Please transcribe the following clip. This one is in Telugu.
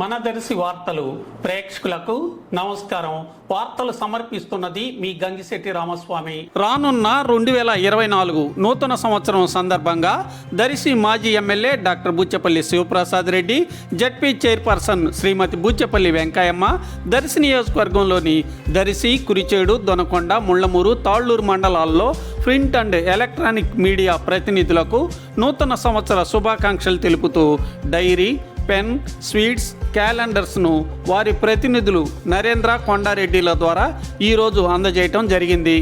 మనదర్శి వార్తలు ప్రేక్షకులకు నమస్కారం. వార్తలు సమర్పిస్తున్నది మీ గంగిశెట్టి రామస్వామి. రానున్న రెండు వేల ఇరవై నాలుగు నూతన సంవత్సరం సందర్భంగా దర్శి మాజీ MLA doctor Buchepalli Sivaprasad Reddy ZP chairperson Srimathi Buchepalli Venkayamma Darsi నియోజకవర్గంలోని దర్శి కురిచేడు దొనకొండ ముళ్ళమూరు తాళ్ళూరు మండలాల్లో ప్రింట్ అండ్ ఎలక్ట్రానిక్ మీడియా ప్రతినిధులకు నూతన సంవత్సర శుభాకాంక్షలు తెలుపుతూ డైరీ పెన్ స్వీట్స్ క్యాలెండర్స్ను వారి ప్రతినిధులు నరేంద్ర కొండారెడ్డిల ద్వారా ఈరోజు అందజేయటం జరిగింది.